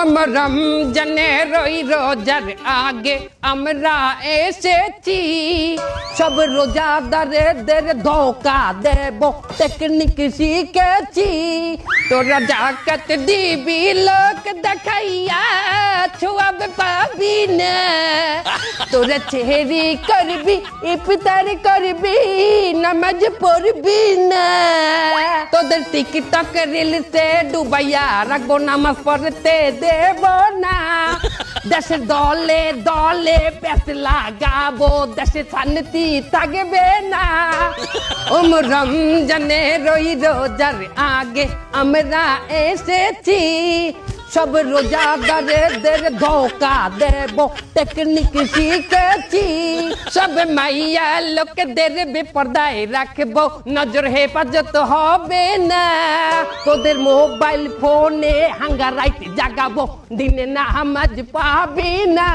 আমার রমজানের ওই রোজার আগে আমরা এসেছি। সব রোজাদারেদের ধোকা দেব টেকনিক শিখেছি। তোরা জাকাত দিবি, লোক দেখাইয়া ছোয়াব পাবি না। তোরা চেহারি করবি, ইফতার করবি, নামাজ পড়বি না। তোদের টিকটক রিলসে ডুবাইয়া রাখব, নামাজ পড়তে দেব না। দেশের দলে দলে পেতে লাগাবো দেশে শান্তি থাকবে না। ওম রমজানের রই রোজার আগে আমরা এসেছি। সব রোজাদারেদের ধোকা দেব। টেকনিক শিখেছি। সব মাইয়া লোকদের বেপর্দায় রাখব। নজর হেফাজত হবে না। তোদের মোবাইল ফোনে হাঙ্গা রাইট জাগাবো। দিনে নামাজ পাবি না।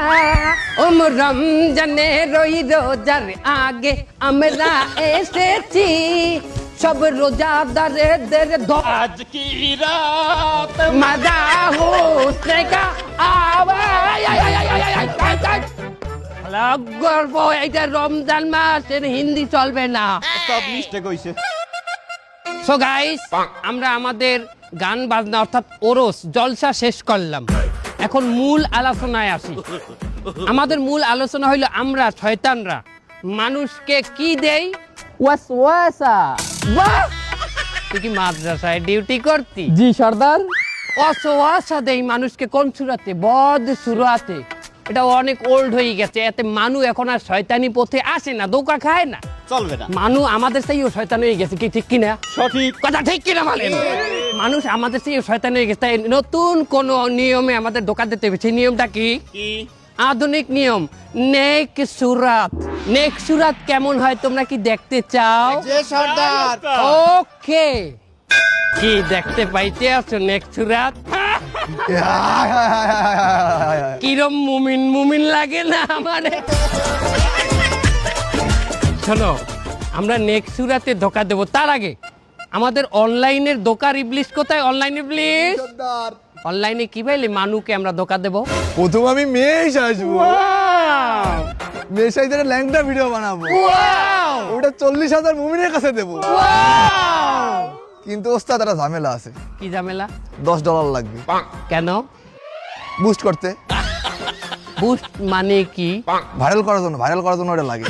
ওম রমজানের ওই রোজার আগে আমরা এসেছি। সব রোজাদারেদের আজ কি রাত? মজা এইটা রমজান হিন্দি চলবে না। সব সো গাইস আমরা আমাদের গান বাজনা অর্থাৎ ওরস জলসা শেষ করলাম। এখন মূল আলোচনায় আসি। আমাদের মূল আলোচনা হইল আমরা শয়তানরা। মানুষকে কি দেই? ওয়াসওয়াসা। বাহ! তুই কি মাদ্রাসায় ডিউটি করতি? জি সর্দার। অসোয়াশা দেই মানুষকে কোন সুরাতে বদ সুরাতে। এটা অনেক ওল্ড হয়ে গেছে এতে মানু এখন আর শয়তানি পথে আসে না দোকা খায় না। চলবে না। মানু আমাদের সেই শয়তান হয়ে গেছে কি ঠিক কিনা? সঠিক। কথা ঠিক কিনা বলেন মানুষ আমাদের সেই শয়তান হয়ে গেছে তাই নতুন কোন নিয়মে আমাদের দোকান দিতে হবে। সেই নিয়মটা কি? কি? আধুনিক নিয়ম। নেক সুরাত। নেক সুরাত কেমন হয় তোমরা কি দেখতে চাও? সর্দার। ওকে। কি দেখতে পাইতে আছো নেক সুরাত? কিরম মুমিন মুমিন লাগে না আমার? শোনো আমরা নেক্সট সুরাতে ধোকা দেবো। তার আগে আমাদের অনলাইনের দোকা রিপ্লিস কোথায়? অনলাইন রিপ্লিস অনলাইনে কি পাইলে মানুকে আমরা ধোকা দেবো। প্রথম আমি মেষ আসব মেষ সাইজের ল্যাংটা ভিডিও বানাবো। ওটা চল্লিশ হাজার মুমিনের কাছে দেবো! কিন্তু ওস্তাদ একটা ঝামেলা আছে। কি ঝামেলা? দশ ডলার লাগবে। কেন? বুস্ট করতে। বুস্ট মানে কি? ভাইরাল করার জন্য ভাইরাল করার জন্য ওটা লাগে!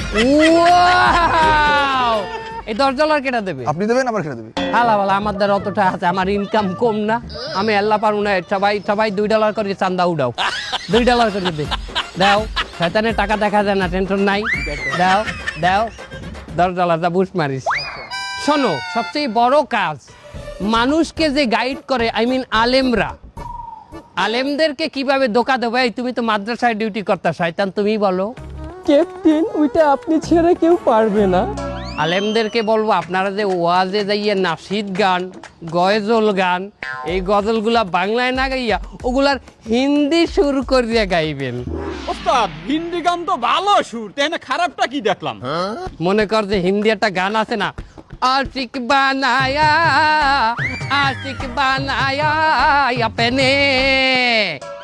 এই দশ ডলার কেটা দেবে? আপনি দেবেন আবার খেলে দেবে। হালা বালা আমার দ্বারা অতটা আছে আমার ইনকাম কম না। আমি আল্লাহ পারব না সবাই সবাই দুই ডলার করে চান্দা উঠাও দুই ডলার করে দে। দাও শয়তানের টাকা দেখা যায় না টেনশন নাই। দাও দাও। দশ ডলার দা বুস মারিস। শোনো সবচেয়ে বড় কাজ মানুষকে যে গাইড করে আই মিন আলেমরা আলেমদেরকে কীভাবে ধোকা দেবো? এই তুমি তো মাদ্রাসায় ডিউটি করতা শয়তান তুমি বলো। ক্যাপ্টেন ওইটা আপনি ছেড়ে কেউ পারবে না। আলেমদেরকে বলব আপনারা যে ওয়াজে যাইয়ে নাসিদ গান গজল গান এই গজলগুলা বাংলায় না গাইয়া ওগুলার হিন্দি সুর করিয়া গাইবেন। ওস্তাদ হিন্দি গান তো ভালো সুর তাই না খারাপটা কি দেখলাম? মনে কর যে হিন্দি একটা গান আছে না আশিক বানায়া আশিক বানায়া আপনে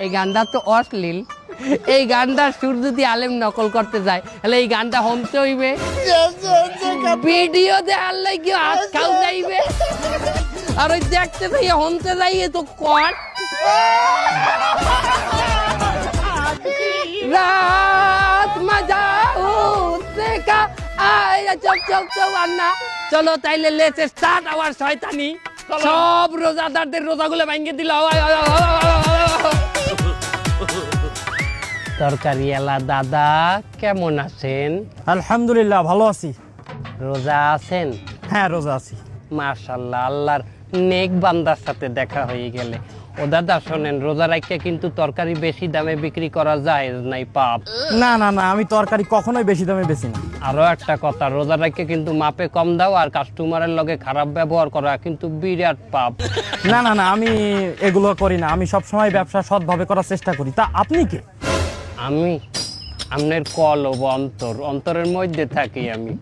এই গানটা তো অশ্লীল। এই গানটার সুর যদি আলেম নকল করতে যায় তাহলে এই গানটা হমতে হইবে। ভিডিও দেখার লাগে হাত খাও যাইবে। আর ওই দেখতে যাইয়ে হমতে যাইয়ে তো কট রাত মজা উঠতে কা আয় চক চক চক আন্না। চলো তাইলে লেসে স্টার্ট আওয়ার শয়তানি। সব রোজাদারদের রোজাগুলো ভাঙ্গে দিল। তরকারি আলা দাদা কেমন আছেন? আলহামদুলিল্লাহ ভালো আছি। রোজা আছেন? হ্যাঁ রোজা আছি। মার্শাল্লাহ আল্লাহর নেক বান্দার সাথে দেখা হয়ে গেলে। ও দাদা শোনেন রোজা রাখতে কিন্তু তরকারি বেশি দামে বিক্রি করা যায় নাই পাপ। না না না আমি তরকারি কখনোই বেশি দামে বেশি না। আরও একটা কথা রোজা রাখতে কিন্তু মাপে কম দাও আর কাস্টমারের লগে খারাপ ব্যবহার করা কিন্তু বিরাট পাপ। না না না আমি এগুলো করি না আমি সব সময় ব্যবসা সৎভাবে করার চেষ্টা করি। তা আপনি কে? আমি আপনার কল ও অন্তর অন্তরের মধ্যে থাকি আমি।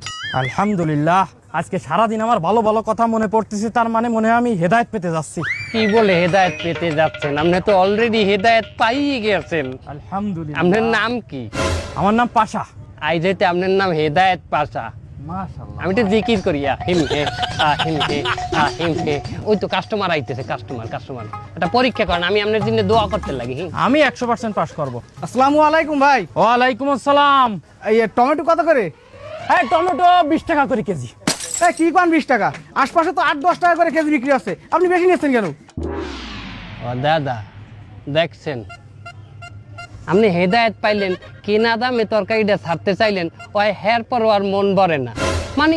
আলহামদুলিল্লাহ আজকে সারাদিন আমার ভালো ভালো কথা মনে পড়তেছে তার মানে মনে হয় আমি হেদায়েত পেতে যাচ্ছি। কি বলে হেদায়েত পেতে যাচ্ছেন? আপনি তো অলরেডি হেদায়েত পাইয়ে গেছেন। আলহামদুলিল্লাহ। আপনার নাম কি? আমার নাম পাশা। আই যেতে আপনার নাম হেদায়েত পাশা। মাশাআল্লাহ। আমি তো জিকির করি আহিম হে আহিম হে আহিম হে। ওই তো কাস্টমার আইতেছে কাস্টমার কাস্টমার এটা পরীক্ষা করেন আমি আপনার জন্য দোয়া করতে লাগি আমি একশো পার্সেন্ট পাস করব। আসসালামু আলাইকুম ভাই। ওয়ালাইকুম আসসালাম। এই টমেটো কত করে? হ্যাঁ টমেটো বিশ টাকা করে কেজি। এই, কি পান বিশ টাকা? আশপাশে তো আট, দশ টাকা করে কেজি বিক্রি আছে। আপনি বেশি নিচ্ছেন কেন? ও, দাদা, দেখছেন? আপনি হেদায়েত পাইলেন, কেনা দামে তরকারিটা ছাড়তে চাইলেন, ওই হের পর আর মন ভরে না। মানে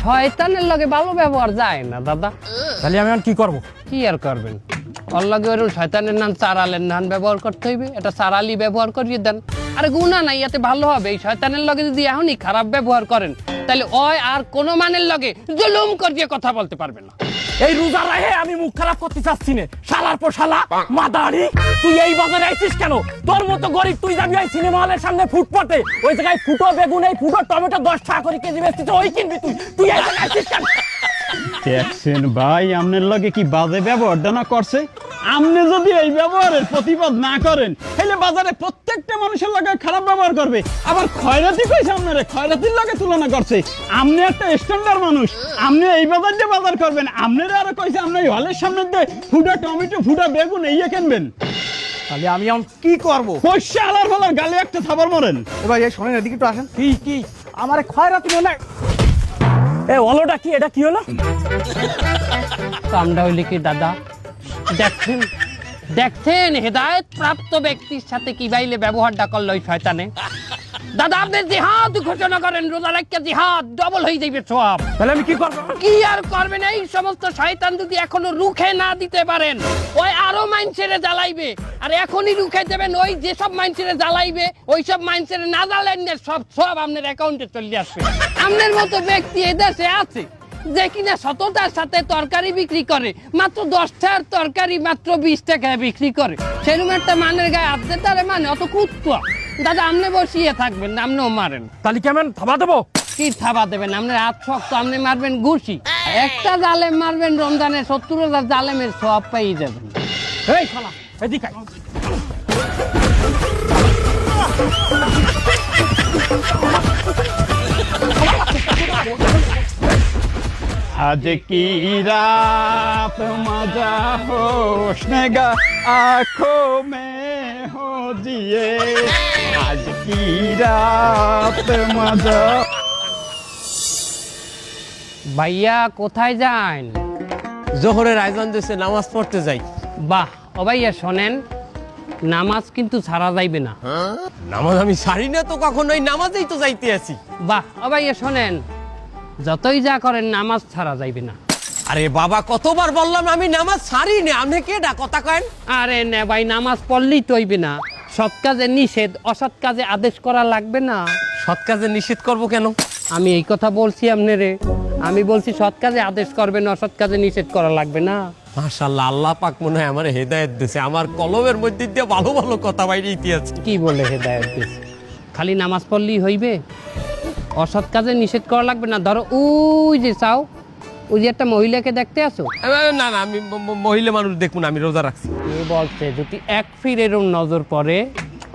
শয়তানের লগে ভালো ব্যবহার যায় না দাদা। তাহলে আমি এখন কি করব? কি আর করবেন? ওর লগে ওরকম শয়তানের নাম চারালের নাম ব্যবহার করতে হইবে। এটা চারালি ব্যবহার করিয়ে দেন। আরে গুণা নাই এতে ভালো হবে। এই শয়তানের লগে যদি এখনই খারাপ ব্যবহার করেন তাহলে ওই আর কোনো মানের লগে জুলুম করিয়ে কথা বলতে পারবে না। এই রোজা রাহে আমি মুখ খারাপ করতে চাচ্ছি না। শালার পর শালা মাদারি তুই এই বাজারে আইছিস কেন? তোর মতো গরিব তুই যাবি ওই সিনেমা হলের সামনে ফুটপাতে। ওই জায়গায় ফুটো বেগুন এই ফুটো টমেটো দশ টাকা করে কেজি বেচতিস ওই কিনবি তুই। তুই এই জায়গায় আইছিস কেন? দেখছেন ভাই আপনার লগে কি বাজে ব্যবহারটা না করছে? আপনি যদি এই ব্যবহারের প্রতিবাদ না করেন তাহলে বাজারে প্রত্যেকটা মানুষের লগে খারাপ ব্যবহার করবে। আবার খয়রাতি কইছে আপনারে খয়রাতির লগে তুলনা করছে। আপনি একটা স্ট্যান্ডার্ড মানুষ আপনি এই বাজার দিয়ে বাজার করবেন। আপনারা আরও কইছে আপনি এই হলের সামনে দিয়ে ফুটা টমেটো ফুটা বেগুন এই কিনবেন। তাহলে আমি এখন কি করব? পয়সা আলার ফলার গালে একটা থাবার মরেন। এবার এই শোনেন এদিকে একটু আসেন। কি কি? আমার খয়রাতি মনে এ, অলটা কি? এটা কি হলো? কামটা হইলে কি, দাদা? দেখছেন দেখছেন হেদায়েত প্রাপ্ত ব্যক্তির সাথে কি বাইলে ব্যবহারটা করল ওই শয়তানে? দাদা আপনি জিহাদ ঘোষণা করেন রোজা রাখতে জিহাদ ডবল হয়ে যাইবে সব। তাহলে আমি কি করব? কি আর করবেন? এই সমস্ত শয়তান যদি এখনও রুখে না দিতে পারেন ওই আরও মাইনসেরে জ্বালাইবে। আর এখনই রুখে দেবেন ওই যেসব মাইনসেরে জ্বালাইবে ওই সব মাইনসেরে না জ্বালেন না সব সব আপনার অ্যাকাউন্টে চলে আসবে। আপনার মতো ব্যক্তি এদেশে আছে যে কিনা সততার সাথে তরকারি বিক্রি করে মাত্র দশটার তরকারি মাত্র বিশ টাকায় বিক্রি করে। সেরকম একটা মানের গায়ে দিতে পারে মানে অত কুত্তা। দাদা আপনি বসিয়ে থাকবেন আপনিও মারেন। তাহলে কেমন? থাবা দেবো? কি থাবা দেবেন? আপনি হাত শক্ত আপনি মারবেন ঘুষি। একটা জালেম মারবেন রমজানের সত্তর হাজার জালেমের সব পেয়ে যাবেন। এই শালা এদিক আজ কি রাত মজা হোশ নেগা আঁখো মে দিয়ে। আজ কি রাত মাঝা? ভাইয়া কোথায় যান? জোহরের আয়োজন দিয়েছে নামাজ পড়তে যাই। বাহ ও ভাইয়া শোনেন নামাজ কিন্তু ছাড়া যাইবে না। নামাজ আমি ছাড়ি না তো ওই নামাজেই তো যাইতে আছি। বাহ ও ভাইয়া শোনেন যতই যা করেন নামাজ ছাড়া যাইবে না। আরে বাবা কতবার বললাম আমি নামাজ সারি না আপনি কে ডা কথা কেন আরে না ভাই নামাজ পড়লেই তো হইবে না। সৎ কাজে নিষেধ অসৎ কাজে আদেশ করা লাগবে না। সৎ কাজে নিষেধ করব কেন? আমি এই কথা বলছি আপনি রে আমি বলছি সৎ কাজে আদেশ করবেন অসৎ কাজে নিষেধ করা লাগবে না। মাশাল্লাহ আল্লাহ পাক মনে হয় আমার হেদায়েত দিছে। আমার কলমের মধ্যে দিয়ে ভালো ভালো কথা বাইরে ইতিহাস। কি বলে হেদায়ত দিছে? খালি নামাজ পড়লেই হইবে? অসৎ কাজে নিষেধ করা লাগবে না। ধরো ওই যে চাও ওই যে একটা মহিলাকে দেখতে আসো। না না আমি মহিলা মানুষ দেখুন আমি রোজা রাখছি। এ বলছে যদি এক ফির এরম নজর পড়ে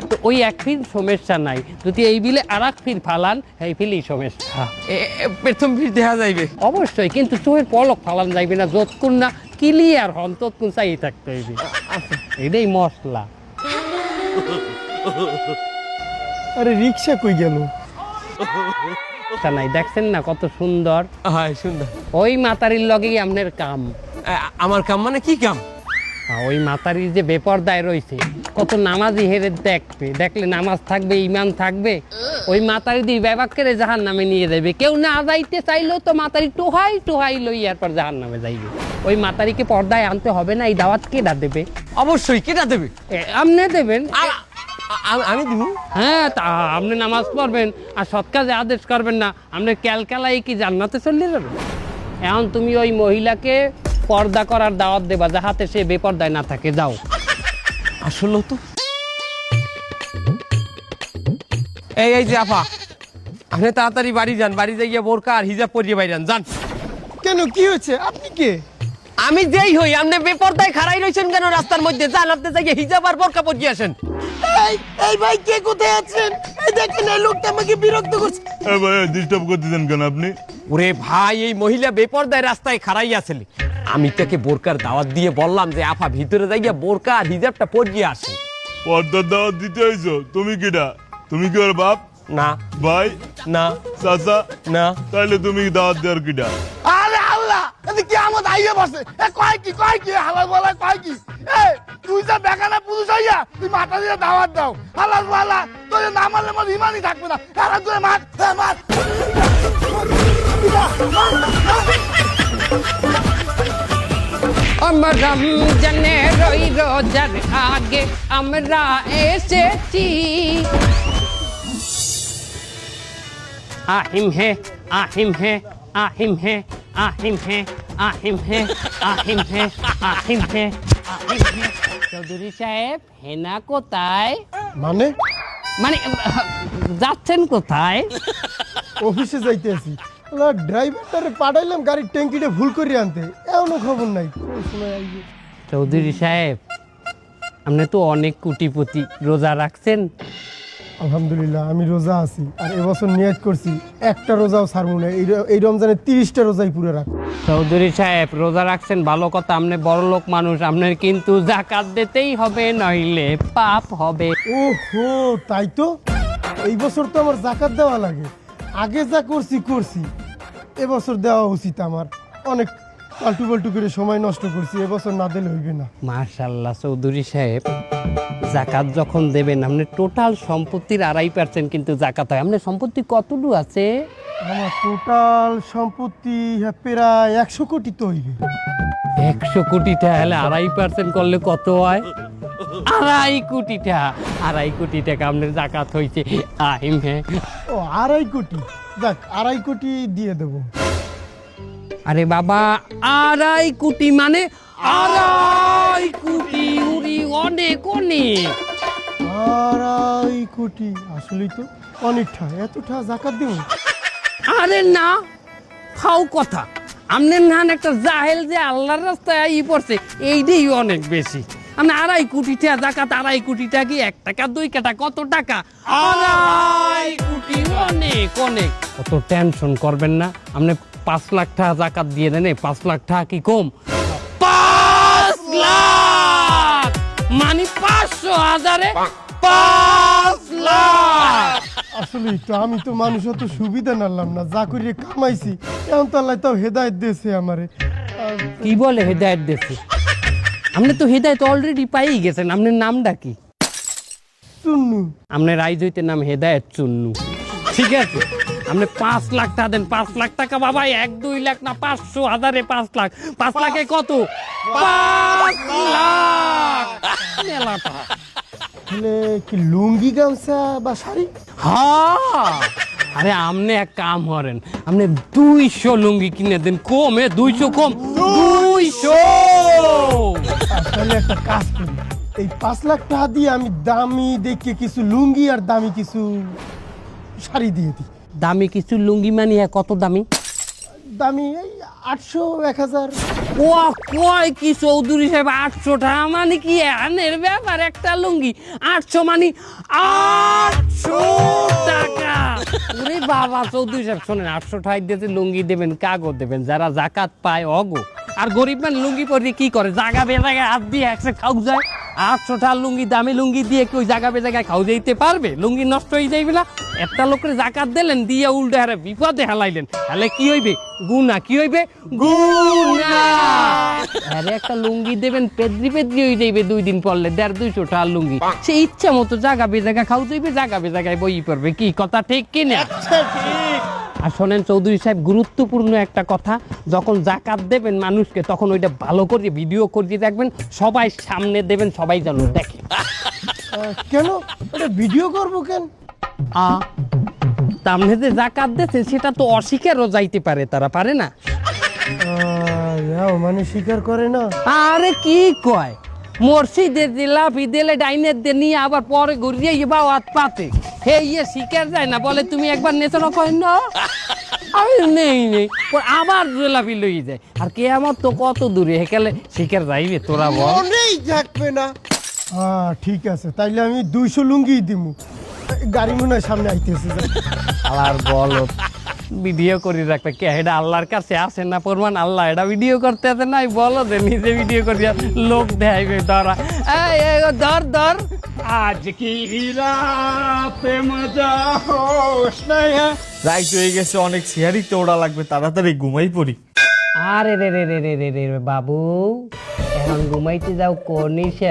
তো ওই এক ফির সমস্যা নাই। যদি এই বিলে আর এক ফির ফালান এই ফিলই সমস্যা। এ- এ- প্রথম ভিড় দেখা যাইবে। অবশ্যই কিন্তু চোখের পলক ফালান যাইবে না যতক্ষণ না ক্লিয়ার হন ততক্ষণ চাই থাকতে হইবে। এটাই মশলা। আরে রিক্সা কই গেল? তা নাই। দেখছেন না কত সুন্দর? হ্যাঁ সুন্দর। ওই মাতারির লগেই আপনার কাম। আমার কাম মানে কি কাম? ওই মাতারির যে বেপরদায় রয়েছে কত নামাজি হেরে দেখবে। দেখলে নামাজ থাকবে ইমান থাকবে ওই মাতারি দিয়ে ব্যবাকের জাহান নামে নিয়ে যাবে কেউ না যাইতে চাইলেও তো মাতারি টোহাই টোহাই লই এরপর জাহান নামে যাইবে। ওই মাতারিকে পর্দায় আনতে হবে না এই দাওয়াত কেডা দেবে? অবশ্যই কেটা দেবে? আপনি দেবেন। আমি দিব হ্যাঁ তা আপনি নামাজ পড়বেন আর সৎ কাজে আদেশ করবেন না। আপনি ক্যালকালাই কি জান্নাতে চলে যাবে এখন তুমি ওই মহিলাকে পর্দা করার দাওয়াত দেবা যাহাতে সে বেপর্দায় না থাকে যাও। আসলে তো। এই এই যে আপা আপনি তাড়াতাড়ি বাড়ি যান বাড়ি যাই গিয়ে বোরকা আর হিজাব পরিয়ে বাইরে যান। কেন কি হয়েছে? আপনি কে? আমি যেই হই আপনি বেপরদায় খাড়াই রইছেন কেন রাস্তার মধ্যে? যান আপনি যাই হিজাব আর বোরকা পরিয়ে আসেন। এই এই ভাই কে কোথায় আছেন? এই দেখেন এই লোকটা আমাকে বিরক্ত করছে। ডিস্টার্ব করতেছেন কেন আপনি? ওরে ভাই এই মহিলা বেপরদায় রাস্তায় খাড়াই আছিল আমি তাকে বোরকার দাওয়াত দিয়ে বললাম যে আফা ভিতরে যাইয়া বোরকা আর হিজাবটা পরিয়ে আসে। পর্দার দাওয়াত দিতে হইছো তুমি কিটা? তুমি কি ওর বাপ? না। ভাই? না। চাচা? না। তাইলে তুমি দাওয়াত দেওয়ার কিটা? আরে কি আমার আইয়ে বসে। এ কয় কি কয় কি হালাল বলা কয় কি? এ, তুই যা বেগানা পুরুষ হইয়া, তুই মাথা দিয়ে দাওয়াত দাও। হালাল বলা, তোর না মারলে আমার ইমানই থাকবে না। হালাল তুই মার মার। আমার রমজানে রই রোজার আগে আমরা এসেছি। আহিম হে আহিম হে আহিম হে আহিম হে আহিম হে আহিম হে আহিম হে আহিম হে। চৌধুরী সাহেব হেনা কোথায়? মানে? মানে যাচ্ছেন কোথায়? অফিসে যাইতে আছি। ড্রাইভারটারে পাঠাইলাম গাড়ির ট্যাঙ্কিটা ভুল করে আনতে। এমনও খবর নাই। চৌধুরী সাহেব আপনি তো অনেক কুটিপতি। রোজা রাখছেন? আলহামদুলিল্লাহ আমি রোজা আছি আর এবছর নিয়াজ করছি একটা রোজাও ছাড়বো না। এই রমজানে তিরিশটা রোজাই পুরো রাখব চৌধুরী সাহেব রোজা রাখছেন ভালো কথা আপনি বড় লোক মানুষ আপনার কিন্তু জাকাত দিতেই হবে নইলে পাপ হবে। ও ওহো তাই তো? এই বছর তো আমার জাকাত দেওয়া লাগে। আগে যা করছি করছি। এবছর দেওয়া উচিত আমার। অনেক পাল্টু পাল্টু করে সময় নষ্ট করছি এবছর না দিলে হইবে না। মার্শাল্লাহ চৌধুরী সাহেব। জাকাত যখন দেবেন আপনি টোটাল সম্পত্তির আড়াই পার্সেন্ট কিন্তু জাকাত হয়। আপনার সম্পত্তি কতটুকু আছে? আমার টোটাল সম্পত্তি প্রায় একশো কোটি তো হইবে। একশো কোটি টাকা হলে আড়াই পার্সেন্ট করলে কত হয়? আড়াই কোটি টাকা আড়াই কোটি টাকা আপনার জাকাত হয়েছে আহিম হ্যাঁ ও আড়াই কোটি। যাক আড়াই কোটি দিয়ে দেবো। আরে বাবা আড়াই কোটি মানে আড়াই কোটি। উড়ি অনেক অনেক। আড়াই কোটি। আসলেই তো অনেকটা এতটা জাকাত দেবো আরে না ফাও কথা। আমনের নান একটা জাহেল যে আল্লাহর রাস্তায় ই পড়ছে এইটাই অনেক বেশি। আমি আড়াই কোটি টাকা জাকাত আড়াই কোটি টাকা কি এক টাকা দুই কাটা কত টাকা? আড়াই কোটি অনেক অনেক। কত টেনশন করবেন না। আপনি পাঁচ লাখ টাকা জাকাত দিয়ে দেন পাঁচ লাখ টাকা কি কম? হাজারে পাঁচ লাখ। আসলেই তো আমি তো মানুষ অত সুবিধা নালাম না যা কামাইছি এখন তো আল্লাহ তাও হেদায়ত দিয়েছে আমারে। কি বলে হেদায়ত দেশে আপনি তো হেদায়ত অলরেডি পাই গেছেন আপনার নামটা কি? চুন্নু। আপনার রাইজ হইতে নাম হেদায়ত চুন্নু। ঠিক আছে? আপনি পাঁচ লাখ টাকা দেন পাঁচ লাখ টাকা বাবা এক দুই লাখ না পাঁচশো হাজারে পাঁচ লাখ। পাঁচ লাখে কত? পাঁচ লাখ। মেলা টাকা। তাহলে কি লুঙ্গি গামছা বা শাড়ি? হ্যাঁ। আরে আপনি এক কাম করেন আপনি দুইশো লুঙ্গি কিনে দেন কমে দুইশো কম দুইশো। তাহলে একটা কাজ করি এই পাঁচ লাখ টাকা দিয়ে আমি দামি দেখে কিছু লুঙ্গি আর দামি কিছু শাড়ি দিয়ে দিই। দামি কিছু লুঙ্গি মানি কত দামি? দামি আটশো, এক হাজার। ও কয় কি চৌধুরী সাহেব মানে কি ব্যাপার একটা লুঙ্গি? আটশো মানে আটশো টাকা। ওরে বাবা, চৌধুরী সাহেব, শোনেন, আটশো টাকা দিতে লুঙ্গি দেবেন, কাগজ দেবেন, যারা জাকাত পায়, অগো। আর গরিব মানে লুঙ্গি পরে কি করে? জাগা বেজাগায় হাত দিয়ে একসে খাও যায়। আটশো টাকা লুঙ্গি দামি লুঙ্গি দিয়ে কেউ জাগা বেজাগায় খাও যাইতে পারবে? লুঙ্গি নষ্ট হয়ে যাইবে না? একটা লোকের জাকাত দিলেন দিয়ে উল্টে হারে বিপদে হেলাইলেন। তাহলে কি হইবে? গুনা কি হইবে? গুনা আরে একটা লুঙ্গি দেবেন পেদ্রি পেদ্রি হয়ে যাইবে দুই দিন পরলে দেড় দুইশো টাকার লুঙ্গি। সে ইচ্ছা মতো জাগা বেজাগা খাও যাইবে জাগা বেজাগায় বই পড়বে। কি কথা ঠিক কিনা আর শোনেন চৌধুরী সাহেব গুরুত্বপূর্ণ একটা কথা যখন জাকাত দেবেন মানুষকে তখন ওইটা ভালো করে ভিডিও করে রাখবেন সবাই সামনে দেবেন সবাই যেন দেখে। কেন? এটা ভিডিও করব কেন? আ সামনে যে জাকাত সেটা তো অস্বীকারও যাইতে পারে তারা পারে না। মানে স্বীকার করে না। আরে কি কয়? মসজিদের দিলা বিদেলে ডাইনের দিয়ে নিয়ে আবার পরে ঘুরিয়ে হাত পাতে। হে ইয়ে শিকার যায় না বলে তুমি একবার নেচনো কই না? আমি নেই নেই। আবার জেলাপি লই যায়। আর কে আমার তো কত দূরে? হেকালে শিকার যাইবে তোরা বল। মনেই থাকবে না। হ্যাঁ ঠিক আছে তাইলে আমি দুইশো লুঙ্গি দিমু। গাড়ি মনে হয় সামনে আইতেছে। আর বল। ভিডিও করে রাখবে কে এটা আল্লাহর কাছে আছে না প্রমাণ? আল্লাহ এটা ভিডিও করতে আছে নাই বলো যে নিজে ভিডিও করে লোক দেখাইবে ধরা। ধর ধর। আজ কি হ্যাঁ? রাইট হয়ে গেছে অনেক সিহারিতে ওড়া লাগবে তাড়াতাড়ি ঘুমাই পড়ি। আরে রে রে রে রে রে রে বাবু এখন ঘুমাইতে যাও কোন সে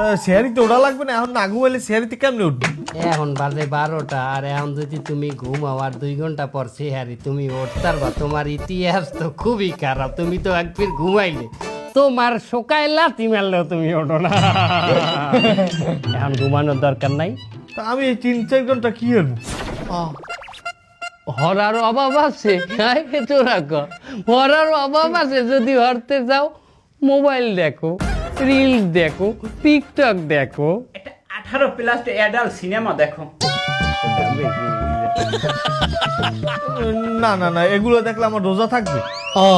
তা সিহারি তো ওরা লাগবে না এখন না ঘুমাইলে সিহারিতে কেমনে উঠবে? এখন বাজে বারোটা আর এখন যদি তুমি ঘুমাও আর দুই ঘণ্টা পর সেহারি তুমি উঠতার বা তোমার ইতিহাস তো খুবই খারাপ তুমি তো একবার ঘুমাইলে তোমার শোকায় লাথি মারলেও তুমি ওঠো না। এখন ঘুমানোর দরকার নাই। তা আমি এই তিন চার ঘণ্টা কি হব হরার অভাব আছে তোরা ক হরার অভাব আছে যদি হরতে যাও মোবাইল দেখো। রিল দেখো টিকটক দেখো। আঠারো প্লাস অ্যাডাল্ট সিনেমা দেখো। না না না এগুলো দেখলে আমার রোজা থাকবে। ও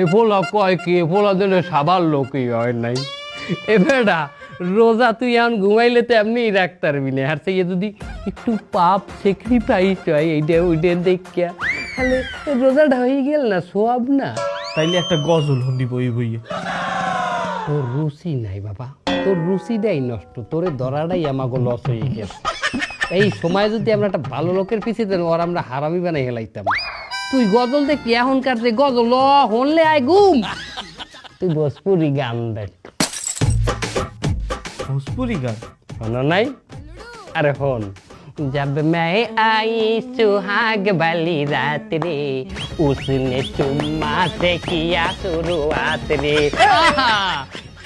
এ ফোলা কয় কি এ ফোলা দিলে সাবার লোকই হয় নাই। এ বেটা রোজা তুই এখন ঘুমাইলে তো এমনি রাখতে পারবি না। আর থেকে যদি একটু পাপ স্যাক্রিফাইস হয় এইটা ওইটা দেখিয়া তাহলে রোজাটা হয়ে গেল না সোয়াব না। তাইলে একটা গজল হুন্দি বই বইয়ে। তোর রুচি নাই বাবা তোর রুচিটাই নষ্ট তোরে ধরাটাই আমাকে লস হয়ে গেছে এই সময় যদি আমরা একটা ভালো লোকের পিছিয়ে দেন ওর আমরা হারামি বানাই হেলাইতাম তুই গজল দেখি এখনকার যে গজল ল হনলে আয় ঘুম তুই ভোজপুরি গান দেখ ভোজপুরি গান শোনো নাই अरे होन जब मैं आई सुहाग वाली रात रे उसने चुम्मा से किया शुरुआत रे আহা!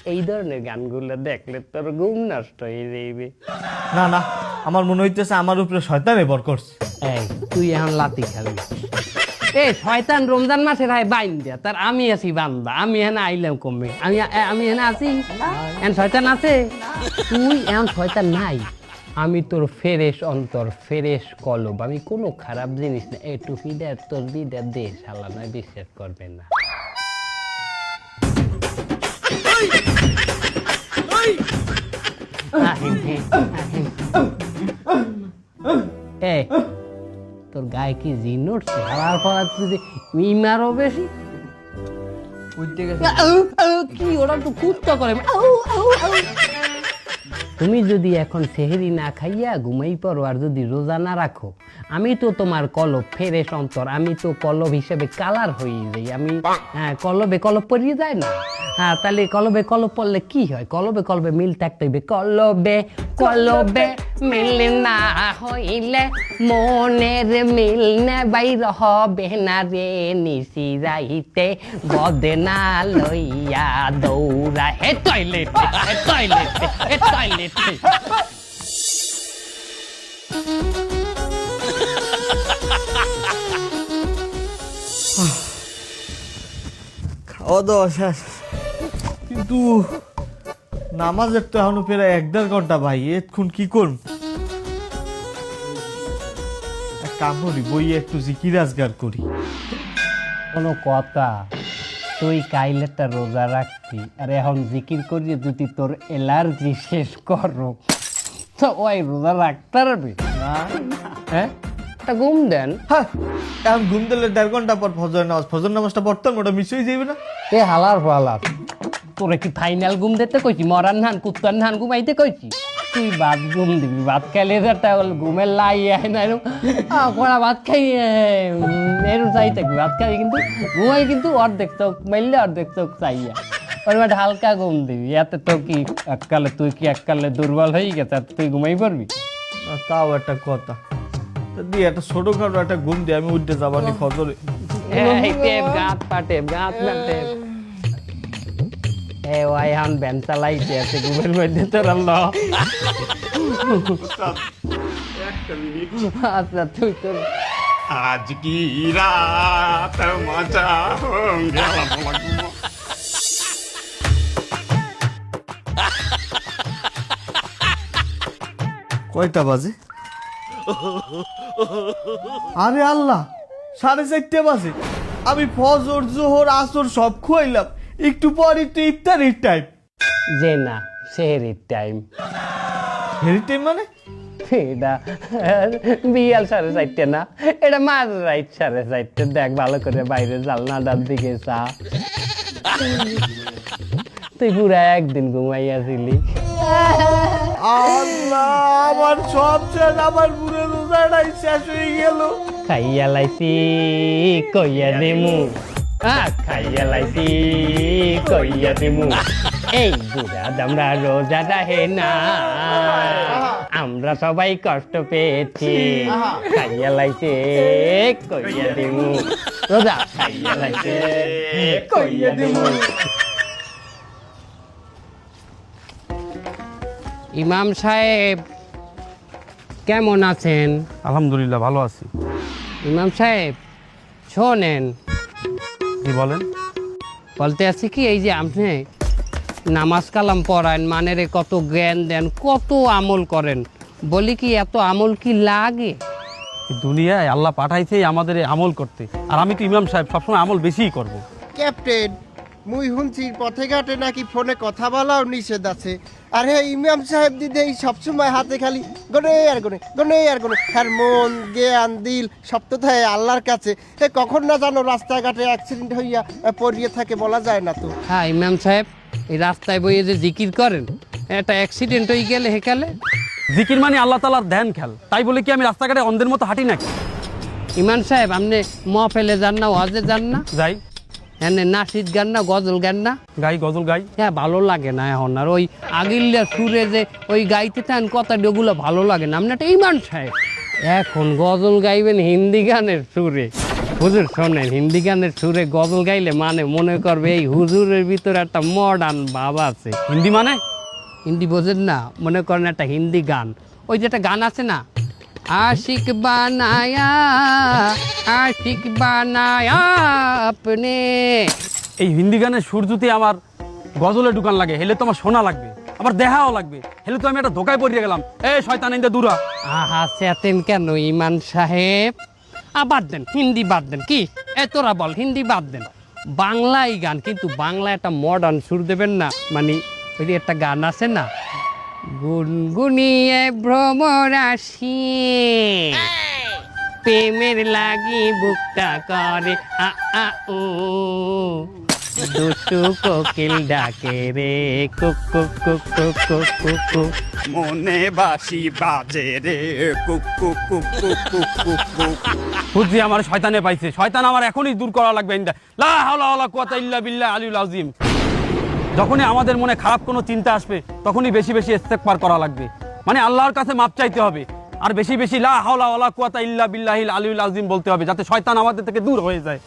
এই ধরনের গানগুলো দেখলে তোর ঘুম নষ্ট হয়ে যাইবে না না আমার মনে হইতেছে আমার উপরে শয়তানে বর করছে এই তুই এখন লাতি খাবি এ শয়তান রমজান মাসে রায় বাইন দিয়া তার আমি আছি বান্দা আমি এখানে আইলাম কমে আমি এ- আমি এখানে আছি এখন শয়তান আছে তুই এখন শয়তান নাই আমি তোর ফেরেশ অন্তর ফেরেশ কলব। আমি কোনো খারাপ জিনিস না। এ টুপি দে তোর বিদে দে শালা নয় বিশ্বাস করবে না। এ তোর গায়ে কি জিন উঠছে? হারার পর যদি ইমারও বেশি? কি ওরা তো কুত্তা করে। আউ, আউ, আউ। তুমি যদি এখন সেহেরি না খাইয়া ঘুমাই পড়ো আর যদি রোজা না রাখো আমি তো তোমার কলব ফেরে সন্তর। আমি তো কলব হিসেবে কালার হয়ে যাই। আমি হ্যাঁ, কলবে কলব পরিয়ে যায় না? হ্যাঁ তাহলে কলবে কলব পড়লে কি হয়? কলবে কলবে মিল থাকতে হইবে কলবে কলবে মিল না হইলে মনের মিল নে বাইর হবে না রে। নিশি রাইতে বদনা লইয়া দৌড়া। হে টয়লেটে হে টয়লেটে হে টয়লেটে শেষ কিন্তু নামাজের তো এখনও প্রায় এক দেড় ঘণ্টা ভাই এক্ষুন কি করব? এক কাম করি বই একটু জিকিরাজগার করি। কোনো কথা তুই কাইলেটা রোজা রাখতি আর এখন জিকির করিয়ে যদি তোর এলার্জি শেষ করো তো ওই রোজা রাখতে পারবে? হ্যাঁ? একটা ঘুম দেন। হ্যাঁ এখন ঘুম দিলে দেড় ঘণ্টা পর ফজর নামাজ। ফজর নামাজটা পড়তাম ওটা মিস হয়ে যাবে না। এ হালার ফালার। তোরে কি ফাইনাল ঘুম দিতে কইছি? মরার নান কুত্তার নান ঘুমাইতে কইছি? তুই ভাত ঘুম দিবি ভাত খাইলে একটা ঘুমের লাই আয় না এরকম কড়া ভাত খাই এরকম চাই থাকবি ভাত খাবি কিন্তু ঘুমাই কিন্তু অর্ধেক চোখ মাইলে অর্ধেক চোখ চাইয়া ওর একটা হালকা ঘুম দিবি এতে তো কি এককালে তুই কি এককালে দুর্বল হয়ে গেছে তুই ঘুমাই পারবি তাও একটা কথা। দিয়ে একটা ছোটখাটো একটা ঘুম দিয়ে আমি উঠতে যাবানি ফজরে এই টেপ গাত পাটে গাত না হান ব্যান চালাইতে আজ কি রাত মজা কয়টা বাজে? আরে আল্লাহ সাড়ে চারটে বাজে। আমি ফজর জোহর আসর সব খুয়াইলাম। একটু পর একটু ইফতারির টাইম যে না সেহেরির টাইম হেরি টাইম মানে? এটা বিয়াল সাড়ে চারটে না এটা মাঝ রাইট সাড়ে চারটে। দেখ ভালো করে বাইরে জালনাটার দিকে চা তুই পুরা একদিন ঘুমাইয়াছিলি আল্লাহ আমার সব শেষ আমার পুরো রোজাটাই শেষ হয়ে গেল। খাইয়া লাইছি কইয়া দেমু। খাইয়া লাইছি কইয়া দেমু। এই বুড়া দামরা রোজাটা হে না। আমরা সবাই কষ্ট পেয়েছি। খাইয়া লাইছে কইয়া দেমু। রোজা খাইয়া লাইছে কইয়া দেমু। ইমাম সাহেব কেমন আছেন? আলহামদুলিল্লাহ ভালো আছি। ইমাম সাহেব শোনেন। কি বলেন। বলতে আছি কি এই যে আপনি নামাজ কালাম পড়ান মানেরে কত জ্ঞান দেন কত আমল করেন। বলি কি এত আমল কি লাগে? দুনিয়ায় আল্লাহ পাঠাইছে আমাদের আমল করতে। আর আমি তো ইমাম সাহেব সবসময় আমল বেশিই করব। ক্যাপ্টেন মুই শুনছি পথে ঘাটে নাকি ফোনে কথা বলাও নিষেধ আছে। আর হে ইমাম সাহেব দিদি এই সবসময় হাতে খালি গনে আর গনে গনে আর গনে। আর মন জ্ঞান দিল সব তো থাকে আল্লাহর কাছে। এ কখন না জানো রাস্তাঘাটে অ্যাক্সিডেন্ট হইয়া পড়িয়ে থাকে বলা যায় না তো। হ্যাঁ ইমাম সাহেব এই রাস্তায় বইয়ে যে জিকির করেন একটা অ্যাক্সিডেন্ট হয়ে গেলে হেকালে জিকির মানে আল্লাহ তালার ধ্যান খেল। তাই বলে কি আমি রাস্তাঘাটে অন্ধের মতো হাঁটি নাকি? ইমাম সাহেব আপনি ম মহফেলে যান না ওয়াজে যান না? যাই। এনে নাসিদ গান না গজল গান না। গাই গজল গাই। হ্যাঁ ভালো লাগে না এখন। আর ওই আগিল্লা সুরে যে ওই গাইতে থাকেন কথা ওগুলো ভালো লাগে না। আপনি একটা ইমান সাহেব। এখন গজল গাইবেন হিন্দি গানের সুরে। হুজুর শোনেন হিন্দি গানের সুরে গজল গাইলে মানে মনে করবে এই হুজুরের ভিতরে একটা মডার্ন ভাব আছে। হিন্দি মানে? হিন্দি বোঝেন না মনে করেন একটা হিন্দি গান। ওই যে একটা গান আছে না আশিক বানায়া আশিক বানায়া আপনে এই হিন্দি গানের সুর যদি আমার গজলে দোকান লাগে হেলে তো আমার শোনা লাগবে আবার দেখাও লাগবে হেলে তো আমি একটা ধোকায় পড়িয়ে গেলাম। এ শয়তান ইন্দা দূরা। আহা চেতেন কেন ইমান সাহেব? আ বাদ দেন হিন্দি বাদ দেন কি? এ তোরা বল হিন্দি বাদ দেন। বাংলাই গান কিন্তু বাংলা একটা মডার্ন সুর দেবেন না? মানে ওই একটা গান আছে না গুনগুনিয়ে ভ্রমরাশি প্রেমের লাগি বুকটা করে আ আ উ দুষ্টু কোকিল ডাকে রে কুক কুক কুক কুক কুক কুক কুক মনে বাসি বাজে রে কুক কুক কুক কুক কুক কুক কুক আমার শয়তানে পাইছে শয়তান আমার এখনই দূর করা লাগবে ইন্দা লা হাওলা ওয়ালা কুওয়াতা ইল্লা বিল্লাহ আলিউল আযীম যখনই আমাদের মনে খারাপ কোনো চিন্তা আসবে, তখনই বেশি বেশি ইস্তেগফার করা লাগবে। মানে আল্লাহর কাছে মাপ চাইতে হবে। আর বেশি বেশি লা হাওলা ওলা কুয়াতা ইল্লা বিল্লাহিল আলিউল আজিম বলতে হবে, যাতে শয়তান আমাদের থেকে দূর হয়ে যায়।